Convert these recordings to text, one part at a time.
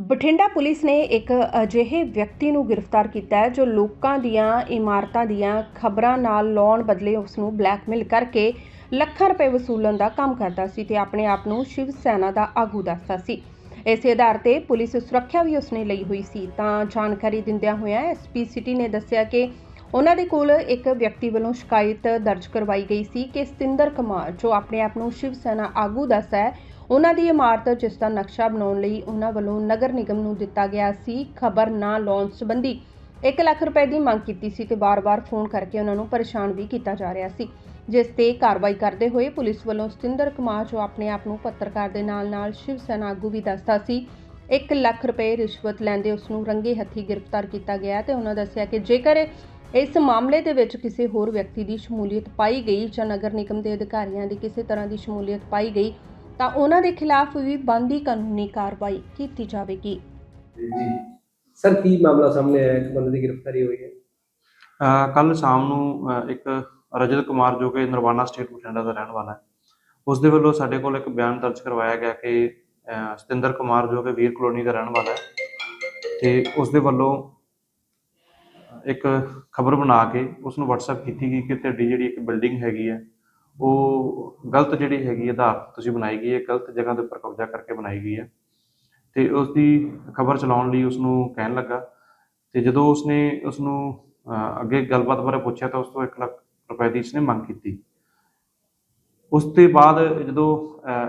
Bathinda police ਨੇ ਇੱਕ ਅਜਿਹੇ ਵਿਅਕਤੀ ਨੂੰ ਗ੍ਰਿਫਤਾਰ ਕੀਤਾ ਹੈ ਜੋ ਲੋਕਾਂ ਦੀਆਂ ਇਮਾਰਤਾਂ ਦੀਆਂ ਖਬਰਾਂ ਨਾਲ ਲਾਉਣ ਬਦਲੇ ਉਸ ਨੂੰ ਬਲੈਕਮੇਲ ਕਰਕੇ ਲੱਖਾਂ ਰੁਪਏ ਵਸੂਲਣ ਦਾ ਕੰਮ ਕਰਦਾ ਸੀ ਤੇ ਆਪਣੇ ਆਪ ਨੂੰ ਸ਼ਿਵ ਸੈਨਾ ਦਾ ਆਗੂ ਦੱਸਦਾ ਸੀ। ਇਸੇ ਆਧਾਰ ਤੇ ਪੁਲਿਸ ਸੁਰੱਖਿਆ ਵੀ ਉਸਨੇ ਲਈ ਹੋਈ ਸੀ। ਤਾਂ ਜਾਣਕਾਰੀ ਦਿੰਦਿਆਂ ਹੋਇਆਂ ਐਸਪੀ ਸਿਟੀ ਨੇ ਦੱਸਿਆ ਕਿ ਉਹਨਾਂ ਦੇ ਕੋਲ ਇੱਕ ਵਿਅਕਤੀ ਵੱਲੋਂ ਸ਼ਿਕਾਇਤ ਦਰਜ ਕਰਵਾਈ ਗਈ ਸੀ ਕਿ ਸਤਿੰਦਰ ਕੁਮਾਰ, ਜੋ ਆਪਣੇ ਆਪ ਨੂੰ ਸ਼ਿਵ ਸੈਨਾ ਆਗੂ ਦੱਸਦਾ ਹੈ ਉਹਨਾਂ ਦੀ ਇਮਾਰਤ ਜਿਸ ਦਾ ਨਕਸ਼ਾ ਬਣਾਉਣ ਲਈ ਉਹਨਾਂ ਵੱਲੋਂ ਨਗਰ ਨਿਗਮ ਨੂੰ ਦਿੱਤਾ ਗਿਆ ਸੀ, ਖਬਰ ਨਾ ਲਾਉਣ ਸੰਬੰਧੀ 1 ਲੱਖ ਰੁਪਏ ਦੀ ਮੰਗ ਕੀਤੀ ਸੀ ਤੇ ਬਾਰ-ਬਾਰ ਫੋਨ ਕਰਕੇ ਉਹਨਾਂ ਨੂੰ ਪਰੇਸ਼ਾਨ ਵੀ ਕੀਤਾ ਜਾ ਰਿਹਾ ਸੀ, ਜਿਸ ਤੇ ਕਾਰਵਾਈ ਕਰਦੇ ਹੋਏ ਪੁਲਿਸ ਵੱਲੋਂ ਸਤਿੰਦਰ ਕੁਮਾਰ, ਜੋ ਆਪਣੇ ਆਪ ਨੂੰ ਪੱਤਰਕਾਰ ਦੇ ਨਾਲ-ਨਾਲ ਸ਼ਿਵ ਸੈਨਾ ਆਗੂ ਵੀ ਦੱਸਦਾ ਸੀ 1 ਲੱਖ ਰੁਪਏ ਰਿਸ਼ਵਤ ਲੈਂਦੇ ਉਸ ਨੂੰ ਰੰਗੇ ਹੱਥੀ ਗ੍ਰਿਫਤਾਰ ਕੀਤਾ ਗਿਆ ਤੇ ਉਹਨਾਂ ਦੱਸਿਆ ਕਿ ਜੇਕਰ ਇਸ ਮਾਮਲੇ ਦੇ ਵਿੱਚ ਕਿਸੇ ਹੋਰ ਵਿਅਕਤੀ ਦੀ ਸ਼ਮੂਲੀਅਤ ਪਾਈ ਗਈ ਜਾਂ ਨਗਰ ਨਿਗਮ ਦੇ ਅਧਿਕਾਰੀਆਂ ਦੀ ਕਿਸੇ ਤਰ੍ਹਾਂ ਦੀ ਸ਼ਮੂਲੀਅਤ ਪਾਈ ਗਈ ਤਾਂ ਉਹਨਾਂ ਦੇ ਖਿਲਾਫ ਵੀ ਬਣਦੀ ਕਾਨੂੰਨੀ ਕਾਰਵਾਈ ਕੀਤੀ ਜਾਵੇਗੀ। ਜੀ ਸਰ ਕੀ ਮਾਮਲਾ ਸਾਹਮਣੇ ਆਇਆ? ਇੱਕ ਬੰਦੇ ਦੀ ਗ੍ਰਿਫਤਾਰੀ ਹੋਈ ਹੈ। ਕੱਲ ਸ਼ਾਮ ਨੂੰ ਅਹ, ਇੱਕ ਰਜਤ ਕੁਮਾਰ ਜੋ ਕਿ ਨਰਵਾਨਾ ਸਟੇਟ ਬਠਿੰਡਾ ਦਾ ਰਹਿਣ ਵਾਲਾ ਹੈ ਉਸ ਦੇ ਵੱਲੋਂ ਸਾਡੇ ਕੋਲ ਇੱਕ ਬਿਆਨ ਦਰਜ ਕਰਵਾਇਆ ਗਿਆ ਕਿ ਅਹ, ਸਤਿੰਦਰ ਕੁਮਾਰ ਜੋ ਕਿ ਵੀਰ ਕਲੋਨੀ ਦਾ ਰਹਿਣ ਵਾਲਾ ਹੈ ਤੇ ਉਸ ਦੇ ਵੱਲੋਂ ਇੱਕ ਖਬਰ ਬਣਾ ਕੇ ਉਸ ਨੂੰ WhatsApp ਕੀਤੀ ਗਈ ਕਿ ਤੁਹਾਡੀ ਜਿਹੜੀ ਇੱਕ ਬਿਲਡਿੰਗ ਹੈਗੀ ਹੈ ਉਹ ਗਲਤ ਜਿਹੜੀ ਹੈਗੀ ਆਧਾਰ ਤੁਸੀਂ ਬਣਾਈ ਗਈ ਹੈ, ਗਲਤ ਜਗ੍ਹਾ ਦੇ ਉੱਪਰ ਕਬਜ਼ਾ ਕਰਕੇ ਬਣਾਈ ਗਈ ਹੈ। ਤੇ ਉਸ ਦੀ ਖਬਰ ਚਲਾਉਣ ਲਈ ਉਸ ਨੂੰ ਕਹਿਣ ਲੱਗਾ। ਤੇ ਜਦੋਂ ਉਸਨੇ ਉਸ ਨੂੰ ਅੱਗੇ ਗੱਲਬਾਤ ਬਾਰੇ ਪੁੱਛਿਆ ਤਾਂ ਉਸ ਤੋਂ 1 ਲੱਖ ਰੁਪਏ ਦੀ ਇਸਨੇ ਮੰਗ ਕੀਤੀ। ਉਸ ਤੋਂ ਬਾਅਦ ਜਦੋਂ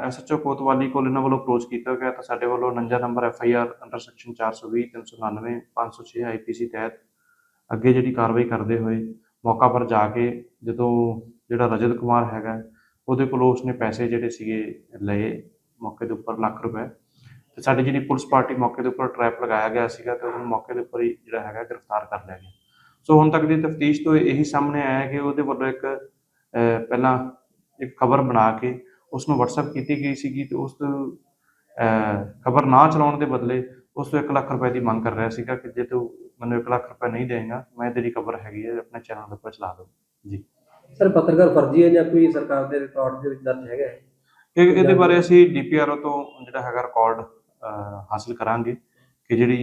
ਐਸਐਚਓ ਕੋਤਵਾਲੀ ਕੋਲ ਇਹਨਾਂ ਵੱਲੋਂ ਅਪਰੋਚ ਕੀਤਾ ਗਿਆ ਤਾਂ ਸਾਡੇ ਵੱਲੋਂ 49 number FIR under section 420 399 506 IPC ਤਹਿਤ ਅੱਗੇ ਜਿਹੜੀ ਕਾਰਵਾਈ ਕਰਦੇ ਹੋਏ ਮੌਕਾ ਪਰ ਜਾ ਕੇ ਜਦੋਂ ਜਿਹੜਾ ਰਜਤ ਕੁਮਾਰ ਹੈਗਾ, ਉਹਦੇ ਕੋਲੋਂ ਉਸਨੇ ਪੈਸੇ ਜਿਹੜੇ ਸੀਗੇ ਲਏ ਮੌਕੇ ਦੇ ਉੱਪਰ ਲੱਖ ਰੁਪਏ। ਤੇ ਸਾਡੀ ਜਿਹੜੀ ਪੁਲਿਸ ਪਾਰਟੀ ਮੌਕੇ ਦੇ ਉੱਪਰ ਟ੍ਰੈਪ ਲਗਾਇਆ ਗਿਆ ਸੀਗਾ ਤੇ ਉਹਨੂੰ ਮੌਕੇ ਦੇ ਉੱਪਰ ਹੀ ਜਿਹੜਾ ਹੈਗਾ ਗ੍ਰਿਫਤਾਰ ਕਰ ਲਿਆ ਗਿਆ। ਸੋ ਹੁਣ ਤੱਕ ਦੀ ਤਫਤੀਸ਼ ਤੋਂ ਇਹੀ ਸਾਹਮਣੇ ਆਇਆ ਕਿ ਉਹਦੇ ਵੱਲੋਂ ਇੱਕ ਪਹਿਲਾਂ ਇੱਕ ਖਬਰ ਬਣਾ ਕੇ ਉਸ ਨੂੰ WhatsApp ਕੀਤੀ ਗਈ ਸੀਗੀ ਤੇ ਉਸ ਖਬਰ ਨਾ ਚਲਾਉਣ ਦੇ ਬਦਲੇ ਉਸ ਤੋਂ 1 ਲੱਖ ਰੁਪਏ ਦੀ ਮੰਗ ਕਰ ਰਿਹਾ ਸੀਗਾ ਕਿ ਜੇ ਤੂੰ ਮੈਨੂੰ 1 ਲੱਖ ਰੁਪਏ ਨਹੀਂ ਦੇਂਗਾ ਮੈਂ ਤੇਰੀ ਖਬਰ ਹੈਗੀ ਹੈ, ਆਪਣੇ ਚੈਨਲ ਦੇ ਉੱਪਰ ਚਲਾ ਦਊਂ। ਜੀ। ਸਰ ਪੱਤਰਕਾਰ ਫਰਜ਼ੀ ਹੈ ਜਾਂ ਕੋਈ ਸਰਕਾਰ ਦੇ ਰਿਕਾਰਡ ਦੇ ਵਿੱਚ ਦਰਜ ਹੈਗਾ ਹੈ? ਇਹ ਇਹਦੇ ਬਾਰੇ ਅਸੀਂ ਡੀਪੀਆਰਓ ਤੋਂ ਜਿਹੜਾ ਹੈਗਾ ਰਿਕਾਰਡ ਹਾਸਲ ਕਰਾਂਗੇ ਕਿ ਜਿਹੜੀ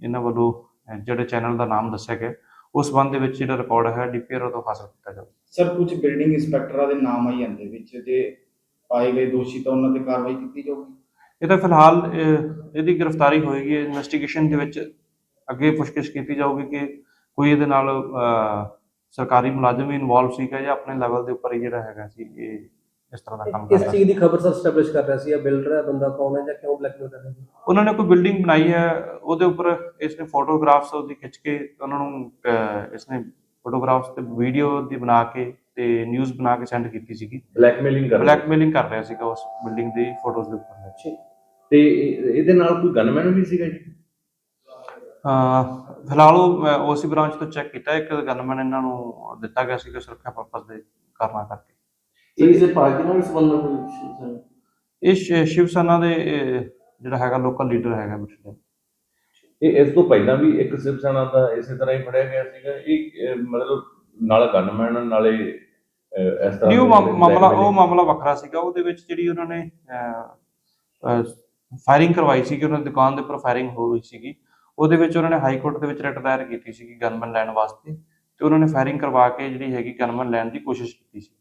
ਇਹਨਾਂ ਵੱਲੋਂ ਜਿਹੜੇ ਚੈਨਲ ਦਾ ਨਾਮ ਦੱਸਿਆ ਗਿਆ ਉਸ ਸੰਬੰਧ ਦੇ ਵਿੱਚ ਜਿਹੜਾ ਰਿਕਾਰਡ ਹੈ ਡੀਪੀਆਰਓ ਤੋਂ ਹਾਸਲ ਕੀਤਾ ਜਾਵੇ ਸਰ ਕੁਝ ਬਿਲਡਿੰਗ ਇੰਸਪੈਕਟਰਾਂ ਦੇ ਨਾਮ ਆਈ ਜਾਂਦੇ ਵਿੱਚ ਜੇ ਪਾਏ ਗਏ ਦੋਸ਼ੀ ਤਾਂ ਉਹਨਾਂ ਤੇ ਕਾਰਵਾਈ ਕੀਤੀ ਜਾਊਗੀ? ਇਹ ਤਾਂ ਫਿਲਹਾਲ ਇਹਦੀ ਗ੍ਰਿਫਤਾਰੀ ਹੋਏਗੀ ਇਨਵੈਸਟੀਗੇਸ਼ਨ ਦੇ ਵਿੱਚ ਅੱਗੇ ਪੁੱਛਗਿੱਛ ਕੀਤੀ ਜਾਊਗੀ ਕਿ ਕੋਈ ਇਹਦੇ ਨਾਲ ਸਰਕਾਰੀ ਮੁਲਾਜ਼ਮ ਵੀ ਇਨਵੋਲਵ ਸੀਗਾ ਜਾਂ ਆਪਣੇ ਲੈਵਲ ਦੇ ਉੱਪਰ ਹੀ ਜਿਹੜਾ ਹੈਗਾ ਸੀ ਇਹ ਇਸ ਤਰ੍ਹਾਂ ਦਾ ਕੰਮ ਇਸ ਕਰਦਾ ਚੀਜ਼ ਦੀ ਖਬਰ ਸਰ ਸਟੈਬਲਿਸ਼ ਕਰ ਰਿਹਾ ਸੀ ਇਹ ਬਿਲਡਰ ਹੈ ਬੰਦਾ ਕੌਣ ਹੈ ਜਾਂ ਕਿਉਂ ਬਲੈਕਮੇਲ ਕਰ ਰਿਹਾ ਸੀ? ਉਹਨਾਂ ਨੇ ਕੋਈ ਬਿਲਡਿੰਗ ਬਣਾਈ ਹੈ ਉਹਦੇ ਉੱਪਰ ਇਸਨੇ ਫੋਟੋਗ੍ਰਾਫਸ ਉਹਦੀ ਖਿੱਚ ਕੇ ਉਹਨਾਂ ਨੂੰ ਇਸਨੇ ਫੋਟੋਗ੍ਰਾਫਸ ਤੇ ਵੀਡੀਓ ਦੀ ਬਣਾ ਕੇ ਤੇ ਨਿਊਜ਼ ਬਣਾ ਕੇ ਸੈਂਡ ਕੀਤੀ ਸੀਗੀ। ਬਲੈਕਮੇਲਿੰਗ ਕਰ ਰਿਹਾ ਬਲੈਕਮੇਲਿੰਗ ਕਰ ਰਿਹਾ ਸੀਗਾ ਉਸ ਬਿਲਡਿੰਗ ਦੀ ਫੋਟੋਜ਼ ਦੇ ਉੱਪਰ। ਅੱਛਾ ਤੇ ਇਹ- ਇਹਦੇ ਨਾਲ ਕੋਈ ਗਨਮੈਨ ਵੀ ਸੀਗਾ ਜੀ? ਫਿਲਹਾਲ ਉਹ ਓਸੀ ਬ੍ਰਾਂਚ ਤੋਂ ਚੈੱਕ ਕੀਤਾ ਇੱਕ ਗਨਮੈਨ ਇਹਨਾਂ ਨੂੰ ਦਿੱਤਾ ਗਿਆ ਸੀਗਾ ਸੁਰੱਖਿਆ ਪਰਪਸ ਦੇ ਕਾਰਨਾਂ ਕਰਕੇ। ਇਹ ਕਿਸੇ ਪਾਰਟੀ ਨਾਲ ਵੀ ਸੰਬੰਧ ਕੋਈ ਇਹ ਸ਼ਿ- ਸ਼ਿਵ ਸੈਨਾ ਦੇ ਜਿਹੜਾ ਹੈਗਾ ਲੋਕਲ ਲੀਡਰ ਹੈਗਾ ਬਠਿੰਡੇ ਇਹ ਇਸ ਤੋਂ ਪਹਿਲਾਂ ਵੀ ਇੱਕ ਸਿਵ ਸੈਨਾ ਦਾ ਇਸੇ ਤਰ੍ਹਾਂ ਹੀ ਫੜਿਆ ਗਿਆ ਸੀਗਾ। ਇਹ ਮਤਲਬ ਨਾਲ ਗਨਮੈਨ ਨਾਲੇ ਇਸ ਤਰ੍ਹਾਂ ਮਾਮ- ਮਾਮਲਾ ਉਹ ਮਾਮਲਾ ਵੱਖਰਾ ਸੀਗਾ। ਉਹਦੇ ਵਿੱਚ ਜਿਹੜੀ ਉਹਨਾਂ ਨੇ ਫਾਇਰਿੰਗ ਕਰਵਾਈ ਸੀ ਕਿ ਉਹਨਾਂ ਦੀ ਦੁਕਾਨ ਦੇ ਉੱਪਰ ਫਾਇਰਿੰਗ ਹੋਈ ਸੀਗੀ। ਉਹਦੇ ਵਿੱਚ ਉਹਨਾਂ ਨੇ ਹਾਈ ਕੋਰਟ ਦੇ ਵਿੱਚ ਰਿਟ ਦਾਇਰ ਕੀਤੀ ਸੀ ਗਨਮੈਨ ਲੈਣ ਵਾਸਤੇ ਤੇ ਉਹਨਾਂ ਨੇ ਫਾਇਰਿੰਗ ਕਰਵਾ ਕੇ ਜਿਹੜੀ ਹੈਗੀ ਗਨਮੈਨ ਲੈਣ ਦੀ ਕੋਸ਼ਿਸ਼ ਕੀਤੀ ਸੀ।